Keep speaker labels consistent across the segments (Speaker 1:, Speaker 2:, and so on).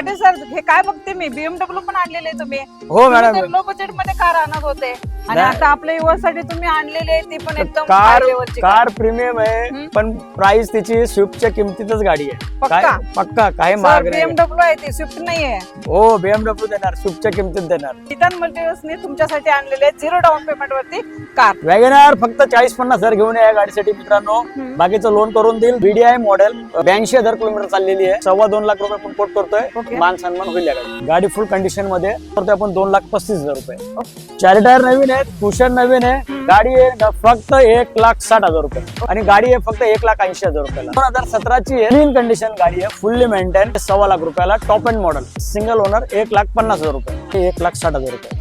Speaker 1: Patil sir हे काय बघते मी? बीएमडब्ल्यू पण आणलेले तुम्ही.
Speaker 2: हो मॅडम
Speaker 1: लो बजेटमध्ये कार आणत होते? आणि
Speaker 2: नाही.
Speaker 1: आता आपल्या युवासाठी तुम्ही आणलेले आहे, ती पण एकदम
Speaker 2: कार कार प्रीमियम आहे. पण प्राइस त्याची स्विफ्टच्या किमतीतच गाडी आहे.
Speaker 1: पक्का?
Speaker 2: काय पक्का मार्ग नाही
Speaker 1: बीएमडब्ल्यू आहे ती स्विफ्ट नाहीये.
Speaker 2: हो बीएमडब्ल्यू देणार स्विफ्टच्या किमतीत देणार.
Speaker 1: तिथन मल्टिवर्सने तुमच्यासाठी आणलेले झिरो डाऊन पेमेंट वरती कार
Speaker 2: वॅगनार फक्त चाळीस पन्नास हजार घेऊन या गाडीसाठी मित्रांनो. बाकीचं लोन करून देईल. बीडीआय मॉडेल ब्याऐंशी हजार किलोमीटर चाललेली आहे. सव्वा दोन लाख रुपये आपण कोट करतोय. मान सन्मान होईल गाडी गाडी फुल कंडिशनमध्ये. करतोय आपण दोन लाख पस्तीस हजार रुपये. चारी टायर नवीन आहेत. कुशन नवीन आहे. गाडी आहे फक्त एक लाख साठ हजार रुपये. आणि गाडी आहे फक्त एक लाख ऐंशी हजार रुपयाला. दोन हजार सतराची क्लीन कंडिशन गाडी आहे. फुल्ली मेंटेन सव्वा लाख रुपयाला. Top end model single owner एक लाख पन्नास हजार रुपये. एक लाख साठ हजार रुपये.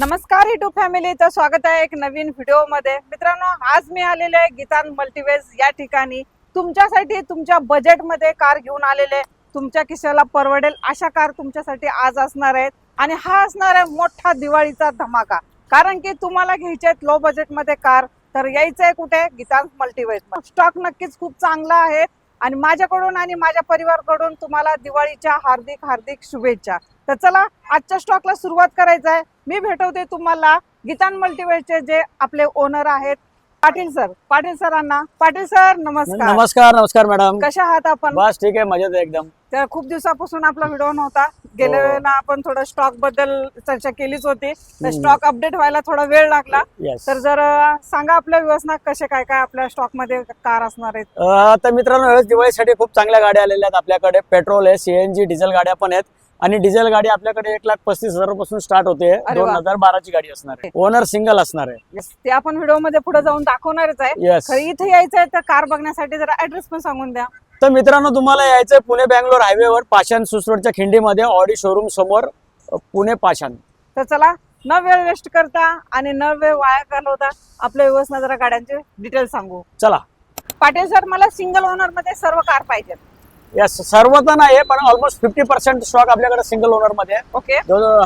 Speaker 1: नमस्कार युट्यूब फॅमिलीचं स्वागत आहे एक नवीन व्हिडिओमध्ये. मित्रांनो आज मी आलेले आहे गीतान मल्टीवेज या ठिकाणी. तुमच्यासाठी तुमच्या बजेटमध्ये कार घेऊन आलेले तुमच्या किशाला परवडेल अशा कार तुमच्यासाठी आज असणार आहेत. आणि हा असणार आहे मोठा दिवाळीचा धमाका. कारण की तुम्हाला घ्यायचे आहेत लो बजेटमध्ये कार तर यायचं आहे कुठे गीतांस मल्टीवेज स्टॉक नक्कीच खूप चांगला आहे. आणि माझ्याकडून आणि माझ्या परिवारकडून तुम्हाला दिवाळीच्या हार्दिक हार्दिक शुभेच्छा. तर चला आजच्या स्टॉकला सुरुवात करायचं आहे मी भेटवते तुम्हाला गीतान मल्टीवेजचे जे आपले ओनर आहेत. पाटील सर पाटील सरांना. पाटील सर नमस्कार.
Speaker 2: नमस्कार नमस्कार मॅडम.
Speaker 1: कशा आहात आपण?
Speaker 2: बस ठीक आहे मजेत एकदम.
Speaker 1: तर खूप दिवसापासून आपला व्हिडिओ नव्हता. गेल्या
Speaker 2: हो.
Speaker 1: वेळेला आपण थोडं स्टॉकबद्दल चर्चा केलीच होती. तर. स्टॉक अपडेट व्हायला थोडा वेळ लागला. तर जर सांगा आपल्या व्यवस्था कसे काय काय आपल्या स्टॉकमध्ये कार असणार आहेत?
Speaker 2: तर मित्रांनो दिवाळीसाठी खूप चांगल्या गाड्या आलेल्या आहेत आपल्याकडे. पेट्रोल आहे सीएनजी डिझेल गाड्या पण आहेत. आणि डिझेल गाडी आपल्याकडे एक लाख पस्तीस हजारपासून स्टार्ट होते दोन. हजार बाराची गाडी असणार आहे. ओनर सिंगल असणार आहे.
Speaker 1: ते आपण व्हिडिओमध्ये पुढे जाऊन दाखवणारच आहे. इथे यायचं आहे तर कार बघण्यासाठी जरा ऍड्रेस पण सांगून द्या.
Speaker 2: तर मित्रांनो तुम्हाला यायचंय पुणे बँगलोर हायवेवर पाषाण सुसरोडच्या खिंडीमध्ये ऑडी शोरूम समोर अ, पुणे पाषाण.
Speaker 1: तर चला न वेळ वेस्ट करता आणि न वेळ वाया घालवता आपल्या व्यवस्था जरा गाड्यांचे डिटेल सांगू.
Speaker 2: चला.
Speaker 1: पाटील सर मला सिंगल ओनरमध्ये सर्व कार पाहिजेत.
Speaker 2: यस सर्व तर नाही पण ऑलमोस्ट फिफ्टी पर्सेंट स्टॉक आपल्याकडे सिंगल ओनरमध्ये आहे.
Speaker 1: ओके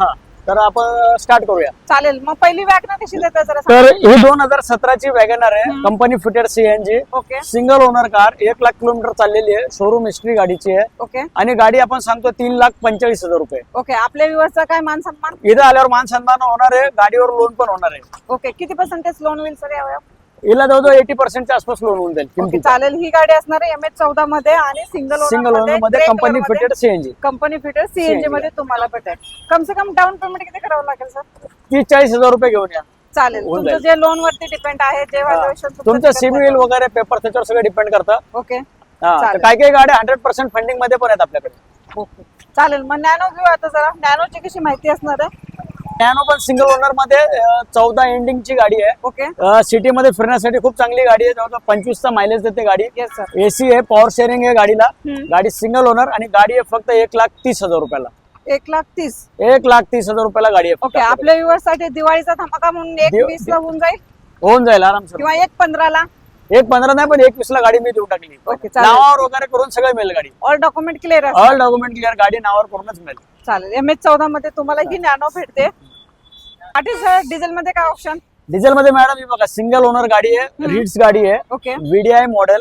Speaker 2: हा. तर आपण स्टार्ट करूया.
Speaker 1: चालेल. मग पहिली वॅगनर कशी देतात जरा
Speaker 2: तर. ही दोन हजार सतराची वॅगनर आहे. Company fitted CNG
Speaker 1: okay
Speaker 2: single owner car एक लाख किलोमीटर चाललेली आहे. शोरूम हिस्ट्री गाडीची आहे.
Speaker 1: ओके
Speaker 2: आणि गाडी आपण सांगतो तीन लाख पंचेचाळीस हजार रुपये.
Speaker 1: ओके आपल्या व्यवस्था काय मान सन्मान
Speaker 2: इथं आल्यावर मान सन्मान होणार आहे. गाडीवर लोन पण होणार आहे.
Speaker 1: ओके किती पर्सेंटेज लोन होईल सर यावर?
Speaker 2: हिला जवळजवळ एटी पर्सेंटच्या आसपास लोन होऊन जाईल
Speaker 1: ओके चालेल. ही गाडी असणार आहे एम एच चौदा मध्ये आणि single
Speaker 2: single ओनरमध्ये company fitted CNG
Speaker 1: company fitter CNG
Speaker 2: CNG.
Speaker 1: मध्ये. तुम्हाला भेटेल. कम से कम डाऊन पेमेंट किती करावं लागेल सर
Speaker 2: तीस चाळीस हजार रुपये घेऊन या.
Speaker 1: चालेल.
Speaker 2: होऊन
Speaker 1: तुमचं
Speaker 2: जाईल.
Speaker 1: जे लोन वरती डिपेंड आहे जे व्हॅल्युएशन
Speaker 2: तुमचं सिबिल वगैरे पेपर त्याच्यावर सगळं डिपेंड करतं.
Speaker 1: ओके.
Speaker 2: हा, तर
Speaker 1: चालेल.
Speaker 2: काही काही गाड्या हंड्रेड पर्सेंट फंडिंगमध्ये पण आहेत आपल्याकडे.
Speaker 1: ओके. चालेल. मग नॅनो घेऊ आता जरा. नॅनोची कशी माहिती असणार आहे?
Speaker 2: नॅनो पण सिंगल ओनरमध्ये चौदा एंडिंग ची गाडी आहे.
Speaker 1: ओके.
Speaker 2: सिटी मध्ये फिरण्यासाठी खूप चांगली गाडी आहे. जवळजवळ पंचवीसचा मायलेज देते गाडी. एसी आहे पॉवर शेअरिंग आहे गाडीला. गाडी सिंगल ओनर आणि गाडी आहे फक्त एक लाख तीस हजार रुपयाला.
Speaker 1: एक लाख तीस.
Speaker 2: एक लाख तीस हजार रुपयाला गाडी आहे
Speaker 1: ओके आपल्या व्ह्युअर्ससाठी दिवाळीचा धमाका म्हणून एक वीस ला होऊन जाईल?
Speaker 2: होऊन जाईल आरामसर
Speaker 1: किंवा एक पंधरा ला
Speaker 2: एक पंधरा नाही पण एकवीस ला गाडी मी देऊन टाकली. नावावर वगैरे करून सगळं मिळेल गाडी.
Speaker 1: ऑल डॉक्युमेंट क्लिअर आहे
Speaker 2: ऑल डॉक्युमेंट क्लिअर गाडी नावावर करूनच मिळेल.
Speaker 1: चालेल. एम एच चौदा मध्ये तुम्हाला ही नॅनो भेटते. डिझेल मध्ये काय ऑप्शन
Speaker 2: डिझेल मध्ये मॅडम ही बघा सिंगल ओनर गाडी आहे रिड्स गाडी आहे.
Speaker 1: ओके
Speaker 2: व्हीडीआय मॉडेल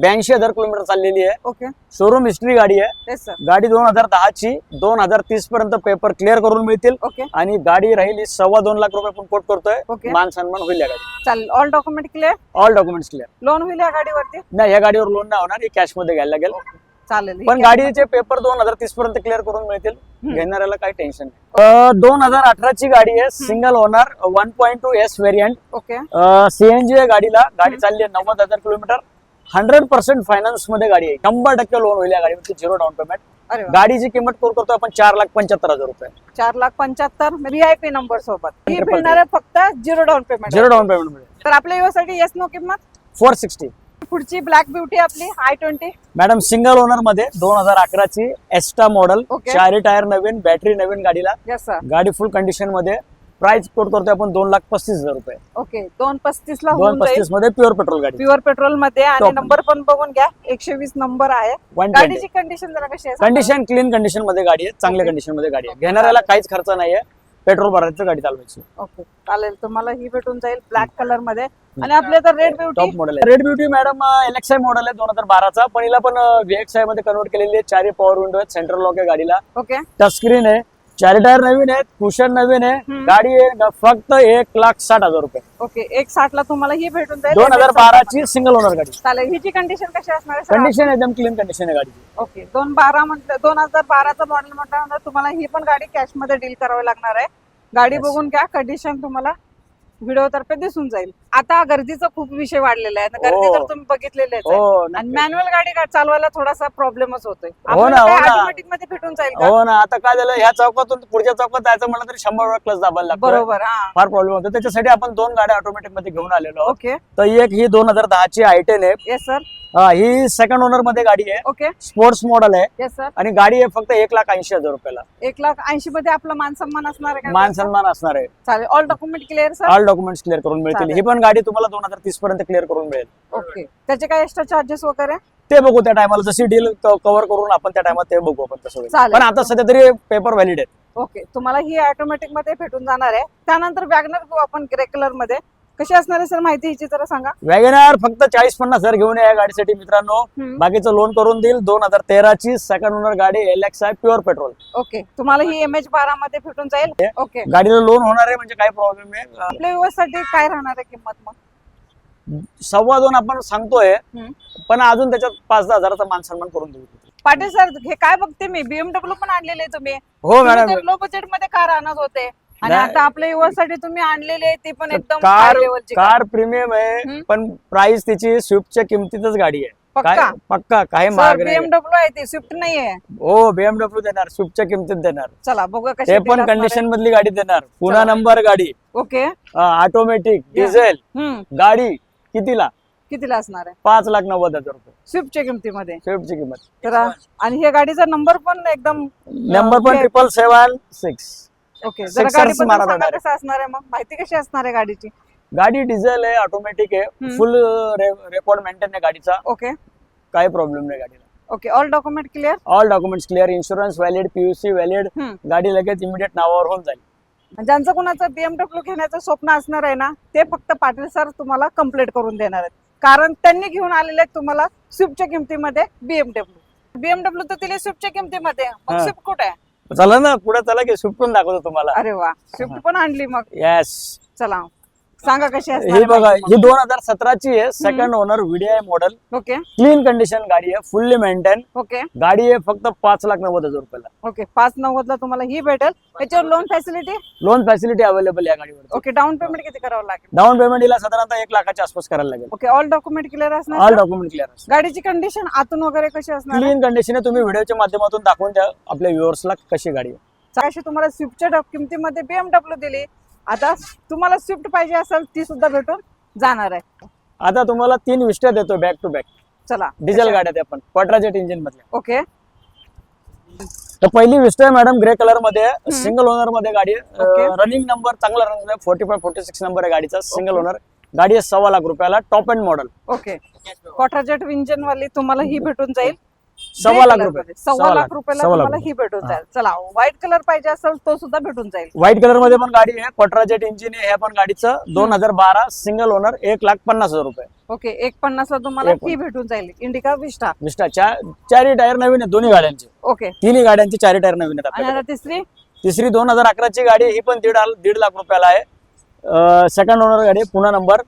Speaker 2: ब्याऐंशी हजार किलोमीटर चाललेली आहे.
Speaker 1: ओके
Speaker 2: शोरूम हिस्ट्री गाडी आहे. गाडी दोन हजार दहाची दोन हजार तीस पर्यंत पेपर क्लिअर करून मिळतील.
Speaker 1: ओके
Speaker 2: आणि गाडी राहील सव्वा दोन लाख रुपये आपण कोट करतोय. मान सन्मान होईल या गाडी
Speaker 1: चालेल all document clear
Speaker 2: all documents clear
Speaker 1: loan होईल या गाडीवरती?
Speaker 2: नाही या गाडीवर लोन नाही होणार ही कॅशमध्ये घ्यायला लागेल.
Speaker 1: चालेल.
Speaker 2: पण गाडीचे पेपर दोन हजार तीस पर्यंत क्लिअर करून मिळतील. घेणाऱ्याला काही टेन्शन नाही. दोन हजार अठराची गाडी आहे single owner one point two S variant
Speaker 1: okay.
Speaker 2: CNG आहे गाडीला. गाडी चालली आहे नव्वद हजार किलोमीटर. हंड्रेड पर्सेंट फायनान्समध्ये गाडी आहे. शंभर टक्के लोन होईल या गाडीवरती झिरो डाऊन पेमेंट. गाडीची किंमत कोर करतो आपण चार लाख पंच्याहत्तर हजार रुपये.
Speaker 1: चार लाख पंच्याहत्तर व्हीआयपी नंबर सोबत. ही मिळणार आहे फक्त zero down payment
Speaker 2: zero down payment
Speaker 1: तर आपल्या व्यवसायासाठी येस नो किंमत?
Speaker 2: फोर सिक्स्टी
Speaker 1: पुढची ब्लॅक ब्युटी आपली आय ट्वेंटी
Speaker 2: मॅडम सिंगल ओनरमध्ये दोन हजार अकराची एस्टा मॉडेल
Speaker 1: Okay.
Speaker 2: चारी टायर नवीन बॅटरी नवीन गाडीला.
Speaker 1: येस सर
Speaker 2: गाडी फुल कंडिशनमध्ये. प्राइस कोट करतोय आपण दोन लाख पस्तीस हजार रुपये.
Speaker 1: ओके दोन पस्तीस ला
Speaker 2: दोन
Speaker 1: होऊन जाईल.
Speaker 2: पस्तीसमध्ये प्युअर पेट्रोल गाडी.
Speaker 1: प्युअर पेट्रोलमध्ये. आणि
Speaker 2: Top.
Speaker 1: नंबर पण बघून घ्या एकशे वीस नंबर आहे
Speaker 2: वन
Speaker 1: गाडीची कंडिशन जरा कशी आहे सांगा.
Speaker 2: कंडिशन क्लीन कंडिशनमध्ये गाडी आहे चांगल्या. कंडिशनमध्ये गाडी आहे. घेणाऱ्याला काहीच खर्च नाहीये. पेट्रोल भरायचं गाडी चालवायची.
Speaker 1: ओके चालेल. तुम्हाला ही भेटून जाईल ब्लॅक कलरमध्ये आणि आपल्या तर रेड ब्युटी
Speaker 2: टॉप मॉडेल आहे. Red beauty madam LXi model आहे दोन हजार बाराचा. पण हिला पण व्हीएक्सआयमध्ये कन्वर्ट केलेली आहे. चारही पॉवर विंडो आहेत सेंट्रल लॉक आहे गाडीला.
Speaker 1: ओके.
Speaker 2: टच स्क्रीन आहे. चारी टायर नवीन आहेत कुशन नवीन आहे. गाडी आहे फक्त एक लाख साठ हजार रुपये.
Speaker 1: ओके एक साठ ला तुम्हाला ही भेटून जाईल.
Speaker 2: दोन हजार बाराची सिंगल ओनर गाडी.
Speaker 1: चालेल हिची कंडिशन कशी असणार आहे?
Speaker 2: कंडिशन एकदम क्लीन कंडिशन आहे गाडीची.
Speaker 1: ओके दोन बारा म्हटलं दोन हजार बाराचा मॉडेल म्हटल्यानंतर तुम्हाला ही पण गाडी कॅशमध्ये डील करावी लागणार आहे. गाडी. बघून घ्या कंडिशन तुम्हाला व्हिडिओ तर्फे दिसून जाईल. आता गर्दीचा खूप विषय वाढलेला आहे. गर्दी
Speaker 2: हो.
Speaker 1: तर तुम्ही बघितलेले
Speaker 2: हो
Speaker 1: आणि. मॅन्युअल गाडी चालवायला थोडासा प्रॉब्लेमच होतोय.
Speaker 2: हो ना, हो.
Speaker 1: ऑटोमॅटिकमध्ये भेटून जाईल
Speaker 2: हो ना आता काय झालं ह्या चौकातून पुढच्या चौकात जायचं म्हणलं तरी शंभर वेळा क्लच दाबायला लागतो
Speaker 1: बरोबर हा.
Speaker 2: फार प्रॉब्लेम होतो त्याच्यासाठी आपण दोन गाड्या ऑटोमॅटिकमध्ये घेऊन आलेलो
Speaker 1: ओके.
Speaker 2: तर एक ही दोन हजार दहाची आय टेन आहे.
Speaker 1: येस सर
Speaker 2: हा, ही सेकंड ओनरमध्ये गाडी आहे.
Speaker 1: ओके.
Speaker 2: स्पोर्ट्स मॉडेल आहे. आणि गाडी आहे फक्त एक लाख ऐंशी हजार रुपयाला.
Speaker 1: एक लाख ऐंशी मध्ये आपलं मान सन्मान असणार आहे?
Speaker 2: मान सन्मान असणार आहे.
Speaker 1: चालेल. All document clear
Speaker 2: all documents clear करून मिळतील. ही पण गाडी तुम्हाला दोन हजार तीस पर्यंत क्लिअर करून मिळेल.
Speaker 1: ओके. त्याचे काय एक्स्ट्रा चार्जेस वगैरे?
Speaker 2: ते बघू त्या टायमाला जशी डील कव्हर करून आपण त्या टायमात ते बघू आपण तसं. पण आता सध्या तरी पेपर व्हॅलिड आहेत.
Speaker 1: ओके. तुम्हाला ही ऑटोमॅटिकमध्ये भेटून जाणार आहे. त्यानंतर वॅगनर आपण ग्रे कलरमध्ये. कशी असणार आहे सर माहिती हिची जरा सांगा.
Speaker 2: वॅगनार फक्त चाळीस पन्नास हजार घेऊन या गाडीसाठी मित्रांनो.
Speaker 1: हम्म.
Speaker 2: बाकीचं लोन करून देईल. दोन हजार तेराची सेकंड ओनर गाडी एल एक्स आहे प्युअर पेट्रोल
Speaker 1: ओके तुम्हाला ही एम एच बारा मध्ये भेटून जाईल? ओके
Speaker 2: गाडीला लोन होणार आहे म्हणजे काय प्रॉब्लेम आहे
Speaker 1: आपल्या व्यवस्थेसाठी काय राहणार आहे किंमत मग?
Speaker 2: सव्वा दोन आपण सांगतोय
Speaker 1: हम्म.
Speaker 2: पण अजून त्याच्यात पाच दहा हजाराचा मान सन्मान करून देऊ.
Speaker 1: पाटील सर हे काय बघते मी? बीएमडब्ल्यू पण आणलेले तुम्ही.
Speaker 2: हो मॅडम
Speaker 1: लो बजेटमध्ये कार आणत होते? आणि
Speaker 2: नाही.
Speaker 1: आता आपल्या युवासाठी तुम्ही आणलेले आहे ती पण एकदम
Speaker 2: कार
Speaker 1: high level ची
Speaker 2: कार प्रीमियम आहे
Speaker 1: हम्म.
Speaker 2: पण प्राइस तिची स्विफ्टच्या किमतीतच गाडी आहे.
Speaker 1: पक्का?
Speaker 2: काय पक्का काही महाग नाही
Speaker 1: बीएमडब्ल्यू आहे ती स्विफ्ट नाहीये
Speaker 2: हो बीएमडब्ल्यू देणार स्विफ्टच्या किमतीत देणार.
Speaker 1: चला कशी
Speaker 2: ते पण
Speaker 1: आहे.
Speaker 2: कंडिशन मधली गाडी देणार. पुन्हा
Speaker 1: चला.
Speaker 2: नंबर गाडी.
Speaker 1: ओके.
Speaker 2: ऑटोमॅटिक डिझेल
Speaker 1: हम्म.
Speaker 2: गाडी कितीला?
Speaker 1: कितीला असणार आहे?
Speaker 2: पाच लाख नव्वद हजार रुपये.
Speaker 1: स्विफ्टच्या किमतीमध्ये.
Speaker 2: स्विफ्टची किंमत.
Speaker 1: तर आणि ह्या गाडीचा नंबर पण एकदम
Speaker 2: नंबर पण. ट्रिपल सेवन सिक्स
Speaker 1: ओके जरा
Speaker 2: Sixers
Speaker 1: गाडीबद्दल
Speaker 2: मारा
Speaker 1: सांगा
Speaker 2: direct.
Speaker 1: कसं असणार आहे मग? माहिती कशी असणार आहे गाडीची?
Speaker 2: गाडी डिझेल आहे ऑटोमॅटिक आहे.
Speaker 1: हम्म.
Speaker 2: फुल रेकॉर्ड मेंटेन आहे गाडीचा.
Speaker 1: ओके
Speaker 2: काही प्रॉब्लेम नाही गाडीला.
Speaker 1: Okay all document clear
Speaker 2: all documents clear insurance valid PUC valid गाडी लगेच इमिडिएट नावावर होऊन जाईल.
Speaker 1: ज्यांचं कोणाचं बीएमडब्ल्यू घेण्याचं स्वप्न असणार आहे ना ते फक्त पाटील सर तुम्हाला कंप्लीट करून देणार आहेत. कारण त्यांनी घेऊन आलेले आहेत तुम्हाला स्विफ्टच्या किमतीमध्ये बीएमडब्ल्यू बीएमडब्ल्यू तर दिले स्विफ्टच्या किमतीमध्ये मग
Speaker 2: हा.
Speaker 1: स्विफ्ट कुठे आहे?
Speaker 2: चला ना पुढे चला की स्विफ्ट पण दाखवतो तुम्हाला.
Speaker 1: अरे वा स्विफ्ट पण आणली मग.
Speaker 2: येस
Speaker 1: चला. सांगा कशी
Speaker 2: ही बघा
Speaker 1: आहे
Speaker 2: ही दोन हजार सतराची आहे. Second owner VDI model
Speaker 1: okay.
Speaker 2: Clean condition गाडी आहे फुल्ली मेंटेन
Speaker 1: ओके.
Speaker 2: गाडी आहे फक्त पाच लाख नव्वद हजार रुपयाला.
Speaker 1: ओके पाच नव्वद ला तुम्हाला ही भेटेल. त्याच्यावर loan facility
Speaker 2: loan facility available या गाडीवर
Speaker 1: ओके डाऊन पेमेंट किती करावं लागेल?
Speaker 2: डाऊन पेमेंट हिला साधारणतः एक लाखाच्या आसपास करायला लागेल.
Speaker 1: Okay all document clear
Speaker 2: all
Speaker 1: असणार
Speaker 2: डॉक्युमेंट क्लिअर
Speaker 1: गाडीची कंडिशन आतून वगैरे कशी असणार?
Speaker 2: क्लीन कंडिशन आहे तुम्ही व्हिडिओच्या माध्यमातून दाखवून द्या आपल्या व्ह्युअर्सला कशी गाडी आहे.
Speaker 1: तुम्हाला स्विफ्टच्या किमतीमध्ये बीएमडब्ल्यू दिली आता तुम्हाला स्विफ्ट पाहिजे असेल ती सुद्धा भेटून जाणार आहे.
Speaker 2: आता तुम्हाला तीन विष्ट्या देतो बॅक टू बॅक
Speaker 1: चला.
Speaker 2: डिझेल गाड्या त्या पण क्वाड्राजेट इंजिन मधल्या.
Speaker 1: ओके.
Speaker 2: तर पहिली विस्ट आहे मॅडम ग्रे कलरमध्ये सिंगल ओनरमध्ये गाडी. रनिंग नंबर चांगला running forty five forty six number आहे गाडीचा सिंगल ओनर गाडी आहे सव्वा लाख रुपयाला top end model
Speaker 1: okay. Quadrajet engine वाली तुम्हाला ही भेटून जाईल.
Speaker 2: सव्वा लाख रुपये.
Speaker 1: सव्वा लाख. रुपयाला तुम्हाला ही भेटून जाईल. चला व्हाईट कलर पाहिजे असेल तो सुद्धा भेटून जाईल.
Speaker 2: व्हाईट कलरमध्ये पण गाडी आहे. क्वाड्राजेट इंजिन आहे. ह्या पण गाडीचं. दोन हजार बारा सिंगल ओनर एक लाख पन्नास हजार रुपये.
Speaker 1: ओके एक पन्नास ला तुम्हाला ही भेटून जाईल. इंडिका विस्टा
Speaker 2: विस्टा चा- चारही टायर नवीन आहेत. दोन्ही गाड्यांचे.
Speaker 1: ओके.
Speaker 2: तिन्ही गाड्यांचे चारही टायर नवीन आहेत
Speaker 1: आणि
Speaker 2: आपल्याकडे.
Speaker 1: आता तिसरी?
Speaker 2: तिसरी दोन हजार अकराची गाडी ही पण दीड दीड लाख रुपयाला आहे. सेकंड ओनर गाडी आहे, पुन्हा नंबर.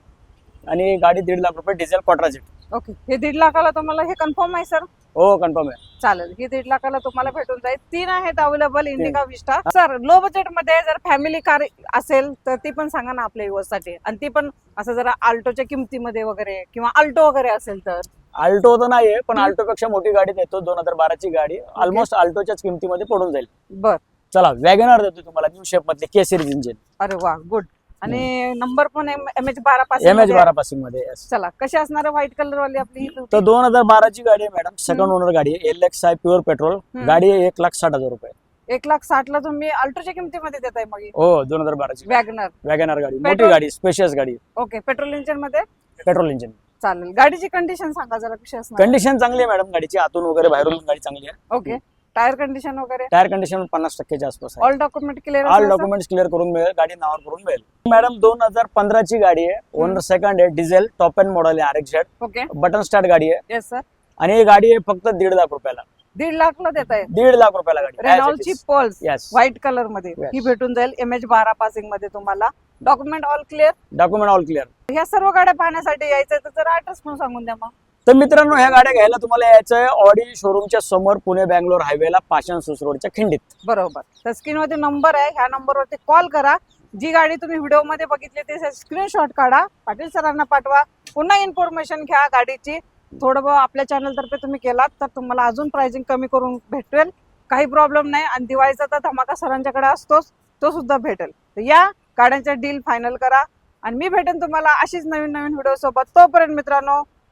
Speaker 2: आणि गाडी दीड लाख रुपये. डिझेल क्वाड्राजेट
Speaker 1: ओके हे दीड लाखाला तुम्हाला हे कन्फर्म आहे सर
Speaker 2: हो कन्फर्म आहे.
Speaker 1: चालेल. ही दीड लाखाला तुम्हाला भेटून जाईल. तीन आहेत available Indica Vista sir low बजेटमध्ये जर फॅमिली कार असेल तर ती पण सांगा ना आपल्या युवसाठी आणि ती पण असं जरा आल्टोच्या किमतीमध्ये वगैरे किंवा आल्टो वगैरे असेल तर.
Speaker 2: आल्टो तर नाहीये पण. आल्टो पेक्षा मोठी गाडी देतो दोन हजार बाराची गाडी. ऑलमोस्ट आल्टोच्याच किमतीमध्ये पडून जाईल.
Speaker 1: बर.
Speaker 2: चला वॅगनर देतो तुम्हाला न्यू शेप मधले केसरी इंजिन
Speaker 1: अरे वा गुड आणि नंबर पण एम एच बारा पासून
Speaker 2: एम एच. बारा पासिंगमध्ये yes.
Speaker 1: चला कशी असणार व्हाईट कलर वाली आपली
Speaker 2: तर? दोन हजार बाराची गाडी आहे मॅडम सेकंड ओनर गाडी आहे L X I pure petrol. गाडी आहे एक लाख साठ हजार रुपये.
Speaker 1: एक लाख साठ ला तुम्ही अल्टोच्या किमतीमध्ये देताय मग
Speaker 2: हो. दोन हजार बाराची
Speaker 1: वॅगनर
Speaker 2: वॅगनर गाडी. मोठी
Speaker 1: Petrol?
Speaker 2: गाडी स्पेशियस गाडी.
Speaker 1: ओके पेट्रोल इंजिनमध्ये?
Speaker 2: पेट्रोल इंजिन
Speaker 1: चालेल. गाडीची कंडिशन सांगा जरा कशी असणार?
Speaker 2: कंडिशन चांगली आहे मॅडम गाडीची आतून वगैरे बाहेरून गाडी चांगली आहे.
Speaker 1: ओके टायर कंडिशन वगैरे?
Speaker 2: टायर कंडिशन पन्नास टक्क्याच्या आसपास आहे.
Speaker 1: All document clear
Speaker 2: all documents clear करून मिळेल गाडी नावावर करून मिळेल. मॅडम दोन हजार पंधराची गाडी आहे. ओनर सेकंड आहे डिझेल टॉप एंड मॉडेल आहे R X
Speaker 1: okay
Speaker 2: button start गाडी आहे.
Speaker 1: येस सर
Speaker 2: आणि ही गाडी आहे फक्त दीड लाख रुपयाला.
Speaker 1: दीड लाखला देत आहे?
Speaker 2: दीड लाख रुपयाला गाडी.
Speaker 1: रेनॉल्डची पल्स
Speaker 2: येस
Speaker 1: व्हाईट कलरमध्ये.
Speaker 2: Yes.
Speaker 1: ही भेटून जाईल एम एच बारा पासिंगमध्ये तुम्हाला. Document all clear
Speaker 2: document all clear
Speaker 1: ह्या सर्व गाड्या पाहण्यासाठी यायचं तर जरा ऍड्रेस पण सांगून द्या मग.
Speaker 2: तर मित्रांनो ह्या गाड्या घ्यायला तुम्हाला यायचं आहे ऑडी शोरूमच्या समोर पुणे बँगलोर हायवेला पाषाण सुस रोडच्या खिंडीत.
Speaker 1: बरोबर. तर स्क्रीनवरती नंबर आहे. ह्या नंबरवरती कॉल करा. जी गाडी तुम्ही व्हिडिओमध्ये बघितली ते स्क्रीनशॉट काढा. पाटील सरांना पाठवा. पुन्हा इन्फॉर्मेशन घ्या गाडीची. थोडं बहुत आपल्या चॅनल तर्फे तुम्ही केलात तर तुम्हाला अजून प्राइसिंग कमी करून भेटेल. काही प्रॉब्लेम नाही. आणि दिवाळीचा तर धमाका सरांच्याकडे असतोच. तो सुद्धा भेटेल. तर या गाड्यांचा डील फायनल करा. आणि मी भेटेन तुम्हाला अशीच नवीन नवीन व्हिडिओ सोबत. तोपर्यंत मित्रांनो